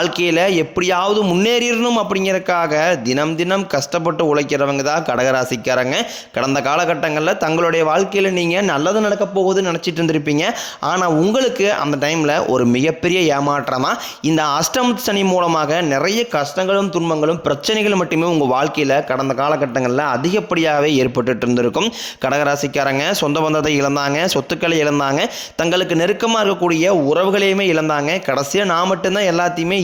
வாழ்க்கையில் எப்படியாவது முன்னேறிடணும் அப்படிங்கிறதுக்காக தினம் தினம் கஷ்டப்பட்டு உழைக்கிறவங்க தான் கடகராசிக்காரங்க. கடந்த காலகட்டங்களில் தங்களுடைய வாழ்க்கையில் நீங்கள் நல்லது நடக்க போகுதுன்னு நினச்சிட்டு இருந்திருப்பீங்க. ஆனால் உங்களுக்கு அந்த டைமில் ஒரு மிகப்பெரிய ஏமாற்றமாக இந்த அஷ்டம் சனி மூலமாக நிறைய கஷ்டங்களும் துன்பங்களும் பிரச்சனைகளும் மட்டுமே உங்கள் வாழ்க்கையில் கடந்த காலகட்டங்களில் அதிகப்படியாகவே ஏற்பட்டுட்டு இருந்திருக்கும். கடகராசிக்காரங்க சொந்த பந்தத்தை இழந்தாங்க சொத்துக்களை இழந்தாங்க தங்களுக்கு நெருக்கமாக இருக்கக்கூடிய உறவுகளையுமே இழந்தாங்க. கடைசியாக நான் மட்டும்தான் எல்லாத்தையுமே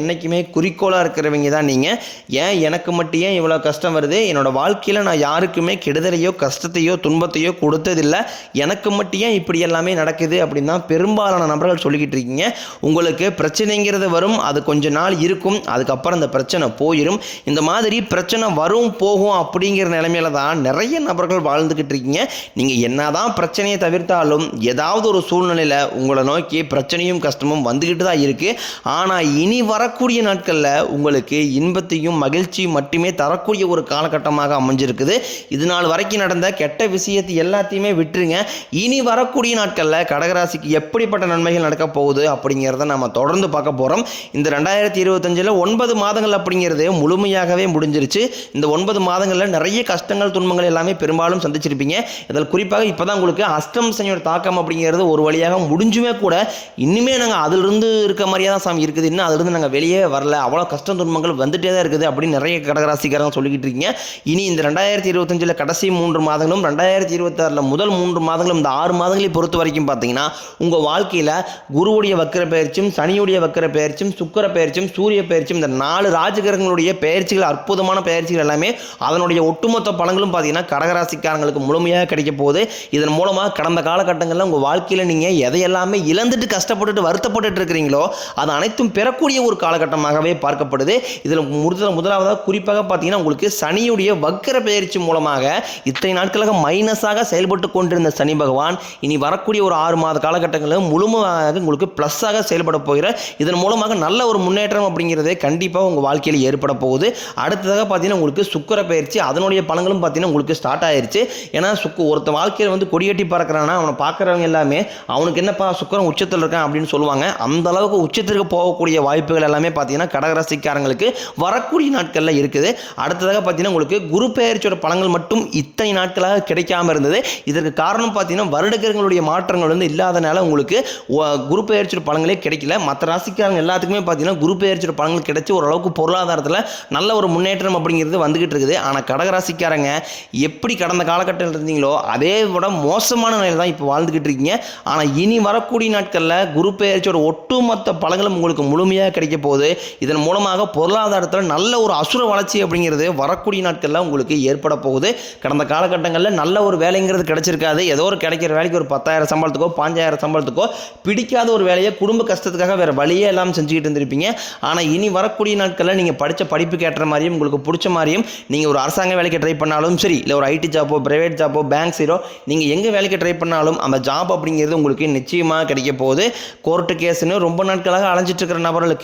என்றைக்குமே குறிக்கோளாக இருக்கிறவங்க தான் நீங்கள் ஏன் எனக்கு மட்டும் ஏன் இவ்வளோ கஷ்டம் வருது? என்னோட வாழ்க்கையில் நான் யாருக்குமே கெடுதலையோ கஷ்டத்தையோ துன்பத்தையோ கொடுத்ததில்லை. எனக்கு மட்டும் ஏன் இப்படி எல்லாமே நடக்குது அப்படின்னு தான் பெரும்பாலான நபர்கள் சொல்லிக்கிட்டு இருக்கீங்க. உங்களுக்கு பிரச்சனைங்கிறது வரும் அது கொஞ்ச நாள் இருக்கும் அதுக்கப்புறம் அந்த பிரச்சனை போயிடும் இந்த மாதிரி பிரச்சனை வரும் போகும் அப்படிங்கிற நிலைமையில தான் நிறைய நபர்கள் வாழ்ந்துக்கிட்டு இருக்கீங்க. நீங்கள் என்னதான் பிரச்சனையை தவிர்த்தாலும் ஏதாவது ஒரு சூழ்நிலையில் உங்களை நோக்கி பிரச்சனையும் கஷ்டமும் வந்துக்கிட்டு தான் இருக்குது ஆனால் இனி வரக்கூடிய நாட்களில் உங்களுக்கு இன்பத்தையும் மகிழ்ச்சியும் மட்டுமே தரக்கூடிய ஒரு காலகட்டமாக அமைஞ்சிருக்குது. இது நாள் வரைக்கும் நடந்த கெட்ட விஷயத்தை எல்லாத்தையுமே விட்டுருங்க. இனி வரக்கூடிய நாட்களில் கடகராசிக்கு எப்படிப்பட்ட நன்மைகள் நடக்க போகுது அப்படிங்கிறத நம்ம தொடர்ந்து பார்க்க போகிறோம் இந்த ரெண்டாயிரத்தி இருபத்தஞ்சில் ஒன்பது மாதங்கள் அப்படிங்கிறது முழுமையாகவே முடிஞ்சிருச்சு. இந்த ஒன்பது மாதங்களில் நிறைய கஷ்டங்கள் துன்பங்கள் எல்லாமே பெரும்பாலும் சந்திச்சிருப்பீங்க. இதில் குறிப்பாக இப்போ தான் உங்களுக்கு அஷ்டம் சனியோட தாக்கம் அப்படிங்கிறது ஒரு வழியாக முடிஞ்சுமே கூட இன்னுமே நாங்கள் அதிலிருந்து இருக்க மாதிரியே தான் சாமி இருக்குது. இன்னும் அதிலிருந்து நாங்கள் வெளியே வரல. அவ்வளோ கஷ்டம் துன்பங்கள் வந்துட்டே தான் இருக்குது அப்படின்னு நிறைய கடகராசிக்காரங்க சொல்லிக்கிட்டு இருக்கீங்க. இனி இந்த ரெண்டாயிரத்தி இருபத்தஞ்சில் கடைசி மூன்று மாதங்களும் ரெண்டாயிரத்தி இருபத்தாறில் முதல் மூன்று மாதங்களும் இந்த ஆறு மாதங்களை பொறுத்த வரைக்கும் பார்த்தீங்கன்னா உங்கள் வாழ்க்கையில் குருவுடைய வக்கர பயிற்சியும் சனியுடைய வக்கர பயிற்சியும் சுக்கர பயிற்சியும் சூரிய பயிற்சியும் இந்த நாலு ராஜகிரகங்களுடைய பயிற்சிகள் அற்புதமான பயிற்சிகள் எல்லாமே அதனுடைய ஒட்டுமொத்த பலன்களும் பார்த்தீங்கன்னா கடகராசிக்காரங்களுக்கு முழுமையாக கிடைக்க போகுது. இதன் மூலமாக கடந்த காலகட்டங்களில் உங்கள் வாழ்க்கையில் நீங்கள் எதையெல்லாமே இழந்துட்டு கஷ்டப்பட்டுட்டு வருத்தப்பட்டுட்டு இருக்கிறீங்களோ அது அனைத்தும் பெறக்கூடிய ஒரு காலகட்டமாகவே பார்க்கப்படுது. இதில் முதல் முதலாவதாக குறிப்பாக பார்த்தீங்கன்னா உங்களுக்கு சனியுடைய வக்கர பயிற்சி மூலமாக இத்தனை நாட்களாக மைனஸாக செயல்பட்டு கொண்டிருந்த சனி பகவான் இனி வரக்கூடிய ஒரு ஆறு மாத காலகட்டங்களில் முழுமையாக உங்களுக்கு ப்ளஸ்ஸாக செயல்பட போகிற இதன் மூலமாக நல்ல ஒரு முன்னேற்றம் அப்படிங்கிறது கண்டிப்பாக உங்கள் வாழ்க்கையில் ஏற்பட போகுது. அடுத்ததாக பார்த்தீங்கன்னா உங்களுக்கு சுக்கர பயிற்சி அதனுடைய பலங்களும் பார்த்தீங்கன்னா உங்களுக்கு ஸ்டார்ட் ஆயிடுச்சு ஏன்னா சுக்கு ஒருத்த வாழ்க்கையில் வந்து கொடியட்டி பறக்கிறான்னா அவனை பார்க்குறவங்க எல்லாமே அவனுக்கு என்னப்பா சுக்கரம் உச்சத்தில் இருக்கான் அப்படின்னு சொல்லுவாங்க. அந்த அளவுக்கு உச்சத்திற்கு போகக்கூடிய வாய்ப்பு வாய்ப்புகள் எல்லாமே பார்த்தீங்கன்னா கடகராசிக்காரங்களுக்கு வரக்கூடிய நாட்களில் இருக்குது. அடுத்ததாக பார்த்தீங்கன்னா உங்களுக்கு குரு பெயர்ச்சியோட பழங்கள் மட்டும் இத்தனை நாட்களாக கிடைக்காம இருந்தது. இதற்கு காரணம் பார்த்தீங்கன்னா வருடகிரகங்களுடைய மாற்றங்கள் வந்து இல்லாதனால உங்களுக்கு குரு பெயர்ச்சியோட பலன்களே கிடைக்கல. மற்ற ராசிக்காரங்க எல்லாத்துக்குமே பார்த்தீங்கன்னா குரு பெயர்ச்சியோட பலன்கள் கிடைச்சி ஓரளவுக்கு பொருளாதாரத்தில் நல்ல ஒரு முன்னேற்றம் அப்படிங்கிறது வந்துகிட்டு இருக்குது. ஆனால் கடகராசிக்காரங்க எப்படி கடந்த காலகட்டத்தில் இருந்தீங்களோ அதே விட மோசமான நிலையில் தான் இப்போ வாழ்ந்துக்கிட்டு இருக்கீங்க. ஆனால் இனி வரக்கூடிய நாட்களில் குரு பெயர்ச்சியோட ஒட்டுமொத்த பழங்களும் உங்களுக்கு முழுமையாக கிடைக்க போகுது. இதன் மூலமாக பொருளாதாரத்தில் நல்ல ஒரு அசுர வளர்ச்சி அப்படிங்கிறது வரக்கூடிய நாட்களில் உங்களுக்கு ஏற்பட போகுது. கடந்த காலகட்டங்களில் நல்ல ஒரு வேலைங்கிறது கிடைச்சிருக்காது. ஏதோ ஒரு கிடைக்கிற வேலைக்கு ஒரு பத்தாயிரம் சம்பளத்துக்கோ பாஞ்சாயிரம் சம்பளத்துக்கோ பிடிக்காத ஒரு வேலையை குடும்ப கஷ்டத்துக்காக வேறு வழியே எல்லாம் செஞ்சுக்கிட்டு இருந்திருப்பீங்க. ஆனால் இனி வரக்கூடிய நாட்களில் நீங்கள் படித்த படிப்பு கேட்டுற மாதிரியும் உங்களுக்கு பிடிச்ச மாதிரியும் நீங்கள் ஒரு அரசாங்க வேலைக்கு ட்ரை பண்ணாலும் சரி இல்லை ஒரு ஐடி ஜாப்போ பிரைவேட் ஜாப்போ பேங்க் சீரோ நீங்கள் எங்கே வேலைக்கு ட்ரை பண்ணாலும் அந்த ஜாப் அப்படிங்கிறது உங்களுக்கு நிச்சயமாக கிடைக்க போகுது. கோர்ட்டு கேஸ்னு ரொம்ப நாட்களாக அலைஞ்சிட்டு இருக்கிற நபர்களுக்கு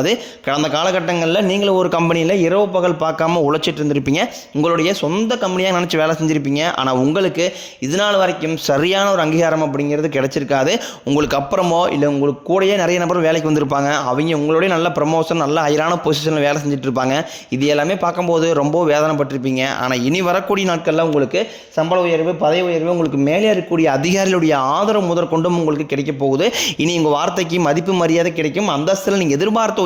கடந்த காலகட்டங்களில் நீங்களும் ஒரு கம்பெனியில் இரவு பகல் பார்க்காம உழைச்சிட்டு இருந்திருப்பீங்க. உங்களுடைய சொந்த கம்பெனியாக நினச்சி வேலை செஞ்சுருப்பீங்க. ஆனால் உங்களுக்கு இது நாள் வரைக்கும் சரியான ஒரு அங்கீகாரம் அப்படிங்கிறது கிடைச்சிருக்காது. உங்களுக்கு அப்புறமோ இல்லை உங்களுக்கு கூடயே நிறைய நபர் வேலைக்கு வந்திருப்பாங்க. அவங்க உங்களுடைய நல்ல ப்ரமோஷன் நல்ல ஹைரான பொசிஷனில் வேலை செஞ்சுட்டு இருப்பாங்க. இது எல்லாமே பார்க்கும்போது ரொம்ப வேதனைப்பட்டிருப்பீங்க. ஆனால் இனி வரக்கூடிய நாட்களில் உங்களுக்கு சம்பள உயர்வு பதவி உயர்வு உங்களுக்கு மேலே இருக்கக்கூடிய அதிகாரிகளுடைய ஆதரவு முதற்கொண்டும் உங்களுக்கு கிடைக்க போகுது. இனி உங்கள் வார்த்தைக்கு மதிப்பு மரியாதை கிடைக்கும். அந்தஸ்தில் நீங்கள் எதிர்பார்த்த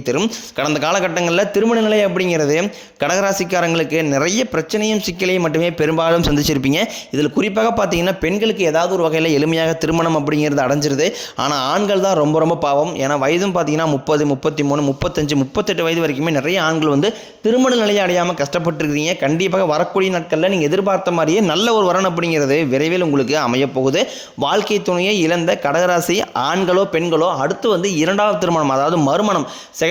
தரும். கடந்த காலகட்டங்களில் திருமண நிலை அப்படிங்கிறது கடகராசிக்காரங்களுக்கு நிறைய பிரச்சனையும் சிக்கலையும் மட்டுமே பெரும்பாலும் சந்திச்சிருப்பீங்க. இதில் குறிப்பாக பார்த்தீங்கன்னா பெண்களுக்கு ஏதாவது ஒரு வகையில் எளிமையாக திருமணம் அப்படிங்கிறது அடைஞ்சிருது. ஆனால் ஆண்கள் தான் ரொம்ப ரொம்ப பாவம். ஏன்னா வயதும் பார்த்தீங்கன்னா முப்பது முப்பத்தி மூணு முப்பத்தஞ்சு முப்பத்தெட்டு வயது வரைக்குமே நிறைய ஆண்கள் வந்து திருமண நிலையை அடையாமல் கஷ்டப்பட்டுருக்கீங்க. கண்டிப்பாக வரக்கூடிய நாட்களில் நீங்கள் எதிர்பார்த்த மாதிரியே நல்ல ஒரு வரன் அப்படிங்கிறது விரைவில் உங்களுக்கு அமையப்போகுது. வாழ்க்கை துணையை இழந்த கடகராசி ஆண்களோ பெண்களோ அடுத்து வந்து இரண்டாவது திருமணம் அதாவது மறுமணம் செகண்ட்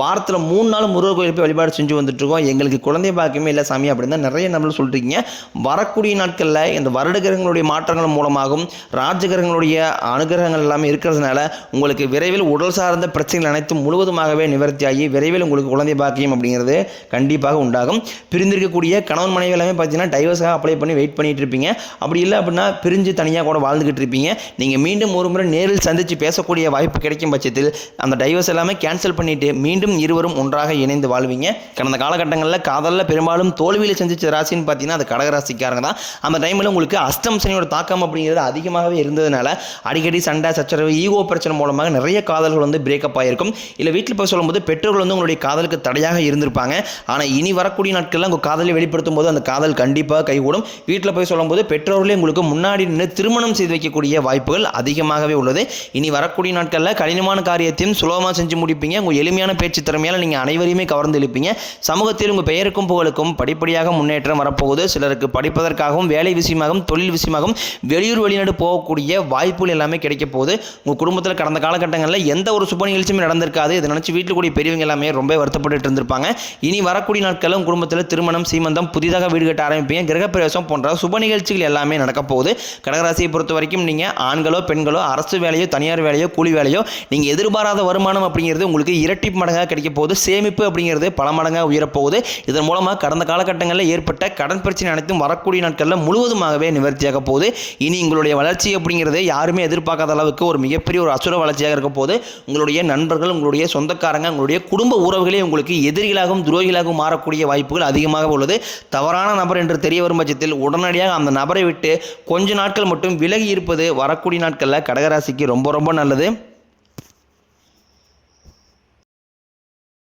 வாரத்தில் மூணு நாள் முருகர் கோயில் போய் வழிபாடு செஞ்சு வந்துட்டுருக்கோம். எங்களுக்கு குழந்தை பாக்கியமே இல்லை சாமி அப்படின்னு தான் நிறைய நம்மளும் சொல்கிறீங்க வரக்கூடிய நாட்களில் இந்த வருட கிரகங்களுடைய மாற்றங்கள் மூலமாகவும் ராஜகிரகங்களுடைய அனுகிரகங்கள் எல்லாமே இருக்கிறதுனால உங்களுக்கு விரைவில் உடல் சார்ந்த பிரச்சனைகள் அனைத்தும் முழுவதுமாகவே நிவர்த்தியாகி விரைவில் உங்களுக்கு குழந்தை பாக்கியம் அப்படிங்கிறது கண்டிப்பாக உண்டாகும். பிரிந்திருக்கக்கூடிய கணவன் மனைவி எல்லாமே பார்த்தீங்கன்னா டைவர்ஸாக அப்ளை பண்ணி வெயிட் பண்ணிட்டு இருப்பீங்க. அப்படி இல்லை அப்படின்னா பிரிஞ்சு தனியாக கூட வாழ்ந்துக்கிட்டு இருப்பீங்க. நீங்கள் மீண்டும் ஒரு முறை நேரில் சந்தித்து பேசக்கூடிய வாய்ப்பு கிடைக்கும் பட்சத்தில் அந்த டைவர்ஸ் எல்லாமே கேன்சல் பண்ணிட்டு மீண்டும் இருவரும் ஒன்றாக இணைந்து வாழ்வீங்க. கடந்த காலகட்டங்களில் காதலில் பெரும்பாலும் தோல்வியில் சந்திச்ச ராசின்னு பார்த்தீங்கன்னா அது கடகராசிக்காரங்க தான். அந்த டைமில் உங்களுக்கு அஷ்டம் சனியோட தாக்கம் அப்படிங்கிறது அதிகமாகவே இருந்ததுனால அடிக்கடி சண்டை சச்சரவு ஈகோ பிரச்சனை மூலமாக நிறைய காதல்கள் வந்து பிரேக்கப் ஆகிருக்கும் இல்லை வீட்டில் போய் சொல்லும்போது பெற்றோர்கள் வந்து உங்களுடைய காதலுக்கு தடையாக இருந்திருப்பாங்க. ஆனால் இனி வரக்கூடிய நாட்களில் உங்கள் காதலை வெளிப்படுத்தும் போது அந்த காதல் கண்டிப்பாக கைகூடும். வீட்டில் போய் சொல்லும்போது பெற்றோர்களே உங்களுக்கு முன்னாடி நின்று திருமணம் செய்து வைக்கக்கூடிய வாய்ப்புகள் அதிகமாகவே உள்ளது. இனி வரக்கூடிய நாட்களில் கடினமான காரியத்தையும் சுலபமாக செஞ்சு முடிப்பீங்க. உங்கள் எளிமையான பேச்சு திறமையால் நீங்கள் அனைவரையுமே கவர்ந்து இழுப்பீங்க சமூகத்தில் உங்கள் பெயருக்கும் புகழுக்கும் படிப்படியாக முன்னேற்றம் வரப்போகுது. சிலருக்கு படிப்பதற்காகவும் வேலை விஷயமாகவும் தொழில் விஷயமாகவும் வெளியூர் வெளிநாடு போகக்கூடிய வாய்ப்புகள் எல்லாமே கிடைக்க போகுது. உங்கள் குடும்பத்தில் கடந்த காலகட்டங்களில் எந்த ஒரு சுப நிகழ்ச்சியுமே நடந்திருக்காது. இதை நினச்சி வீட்டில் கூடிய பெரியவங்க எல்லாமே ரொம்ப வருத்தப்பட்டு இருந்திருப்பாங்க. இனி வரக்கூடிய நாட்களில் உங்கள் குடும்பத்தில் திருமணம் சீமந்தம் புதிதாக வீடு கட்ட ஆரம்பிப்பீங்க. கிரகப்பிரவேசம் போன்ற சுப நிகழ்ச்சிகள் எல்லாமே நடக்க போகுது. கடகராசியை பொறுத்த வரைக்கும் நீங்கள் ஆண்களோ பெண்களோ அரசு வேலையோ தனியார் வேலையோ கூலி வேலையோ நீங்கள் எதிர்பாராத வருமானம் அப்படிங்கிறது உங்களுக்கு இரட்டி மடங்காக கிடைக்க போகுது சேமிப்பு அப்படிங்கிறது பல மடங்காக உயரப்போகுது. இதன் மூலமாக கடந்த காலகட்டங்களில் ஏற்பட்ட கடன் பிரச்சனை அனைத்தும் வரக்கூடிய நாட்களில் முழுவதுமாகவே நிவர்த்தியாக போகுது. இனி உங்களுடைய வளர்ச்சி அப்படிங்கிறது யாருமே எதிர்பார்க்காத அளவுக்கு ஒரு மிகப்பெரிய ஒரு அசுர வளர்ச்சியாக இருக்க போது உங்களுடைய நண்பர்கள் உங்களுடைய சொந்தக்காரங்க உங்களுடைய குடும்ப உறவுகளே உங்களுக்கு எதிரிகளாகவும் துரோகிகளாகவும் மாறக்கூடிய வாய்ப்புகள் அதிகமாக உள்ளது. தவறான நபர் என்று தெரிய வரும் பட்சத்தில் உடனடியாக அந்த நபரை விட்டு கொஞ்ச நாட்கள் மட்டும் விலகி இருப்பது வரக்கூடிய நாட்களில் கடகராசிக்கு ரொம்ப ரொம்ப நல்லது.